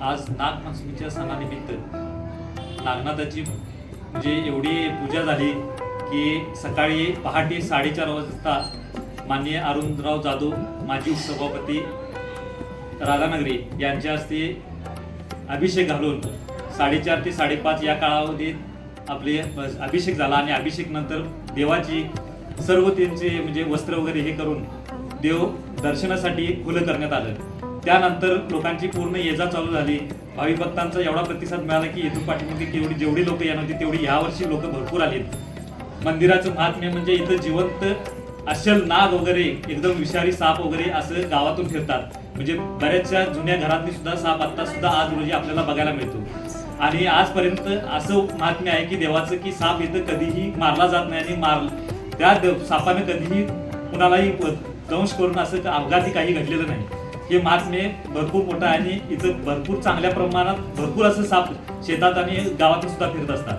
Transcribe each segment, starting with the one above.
आज नागपंचमीच्या सणानिमित्त नागनाथाची म्हणजे एवढी पूजा झाली की सकाळी पहाटे साडेचार वाजता माननीय अरुणराव जाधव माजी सभापती राधानगरी यांच्या हस्ते अभिषेक घालून साडेचार ते साडेपाच या काळावधीत आपले अभिषेक झाला आणि अभिषेक नंतर देवाची सर्व त्यांचे म्हणजे वस्त्र वगैरे हे करून देव दर्शनासाठी खुलं करण्यात आलं. त्यानंतर लोकांची पूर्ण ये जा चालू झाली. भावी भक्तांचा एवढा प्रतिसाद मिळाला की इथून पाठीमध्ये केवढी जेवढी लोक येणार होती तेवढी यावर्षी लोक भरपूर आली. मंदिराचं महात्म्य म्हणजे इथं जिवंत अशल नाग वगैरे एकदम विषारी साप वगैरे असं गावातून फिरतात. म्हणजे बऱ्याचशा जुन्या घरातली सुद्धा साप आता सुद्धा आज रोजी आपल्याला बघायला मिळतो. आणि आजपर्यंत असं महात्म्य आहे की देवाचं की साप इथं कधीही मारला जात नाही आणि मार त्या देव- सापानं कधीही कुणालाही दंश करून असं अपघाती काही घडलेलं नाही. हे महात्म्य भरपूर मोठं आहे आणि इथं भरपूर चांगल्या प्रमाणात भरपूर असं साप शेतात आणि गावात सुद्धा फिरत असतात.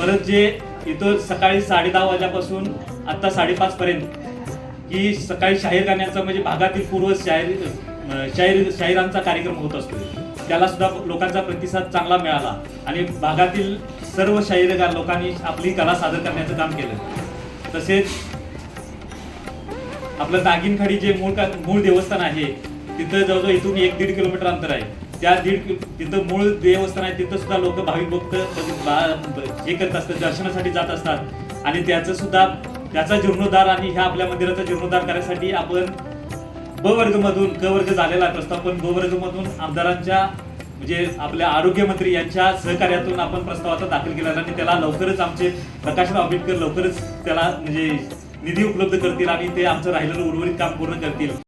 परत जे इथं सकाळी साडे दहा वाजल्यापासून आता साडेपाच पर्यंत की सकाळी शाहीर गाण्याचा म्हणजे भागातील पूर्व शाहीर शाहीर शाहिरांचा कार्यक्रम होत असतो. त्याला सुद्धा लोकांचा प्रतिसाद चांगला मिळाला आणि भागातील सर्व शाहिरगार लोकांनी आपली कला सादर करण्याचं काम केलं. तसेच आपलं नागिनखाडी जे मूळ का- मूळ देवस्थान आहे तिथं जवळजवळ इथून एक दीड किलोमीटर अंतर आहे. त्या दीड तिथं मूळ देवस्थान आहे तिथं सुद्धा लोक भाविक भक्त हे करत असतात दर्शनासाठी जात असतात. आणि त्याचं सुद्धा त्याचा जीर्णोद्धार आणि ह्या आपल्या मंदिराचा जीर्णोद्धार करण्यासाठी आपण ब वर्ग मधून क वर्ग झालेला आहे प्रस्ताव. पण ब वर्ग मधून आमदारांच्या म्हणजे आपल्या आरोग्यमंत्री यांच्या सहकार्यातून आपण प्रस्ताव आता दाखल केला आणि त्याला लवकरच आमचे प्रकाशन आंबेडकर लवकरच त्याला म्हणजे निधी उपलब्ध करतील आणि ते आमचं राहिलेलं उर्वरित काम पूर्ण करतील.